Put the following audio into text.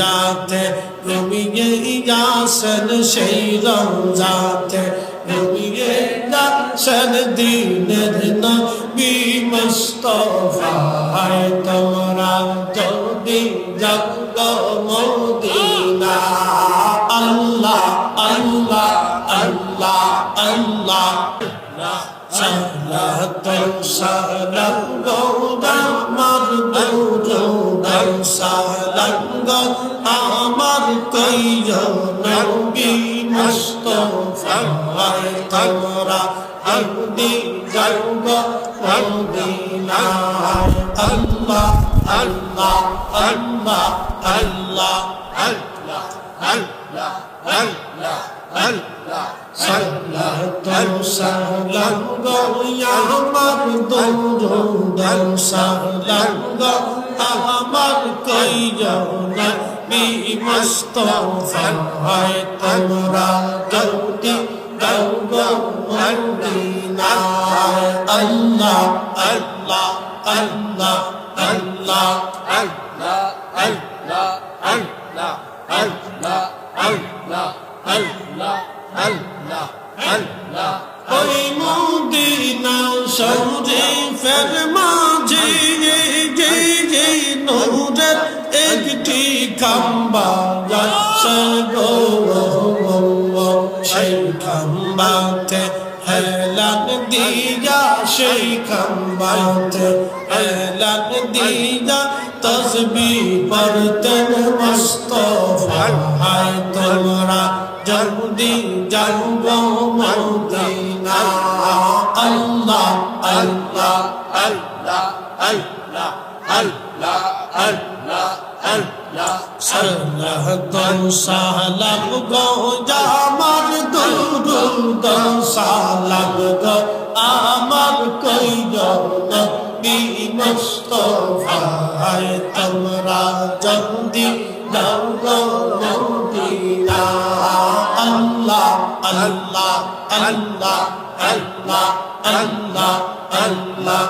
রৌজাতে রমিয়ে ইয়াসন সেই রৌজাতে রমিয়ে ইয়াসন দিনের নবী মুস্তফা, হায় তোমরা যদি জগ মদিনা। আল্লাহ আল্লাহ আল্লাহ আল্লাহ। সালাত সালাম গৌদামার দুরুদ সালাম গো আমার কইয় নবী মুস্তফা তোমরা জলদি জগ মদিনা আল্লাহ আল্লাহ আল্লাহ আল্লাহ আল্লাহ আল্লাহ আল্লাহ আল্লাহ। সালাম সালাম গো আমার দুরুদ সালাম আমার কইয় নবী মুস্তফা হয় তোমরা জলদি jug Madina Allah Allah Allah Allah Allah, Allah, Allah, Allah, Allah, Allah, Allah, Allah. ওই মদিনা যে যে নূরের একটি খাম্বা যাচ্ছে গো সেই খাম্বাতে হেলান দিয়া সেই খাম্বাতে হেলান দিয়া তসবি পড়তেন মুস্তফা হায় তোমরা জলদি যাব মদিনা আল্লাহ আল্লাহ Allah, Allah. সালাতন সালাম গো আমার দুরুদ সালাম গো আমার কইয় নবী মুস্তফা হায় তোমরা জলদি যাও গো মদিনা আল্লাহ আল্লাহ আল্লাহ আল্লাহ আল্লাহ আল্লাহ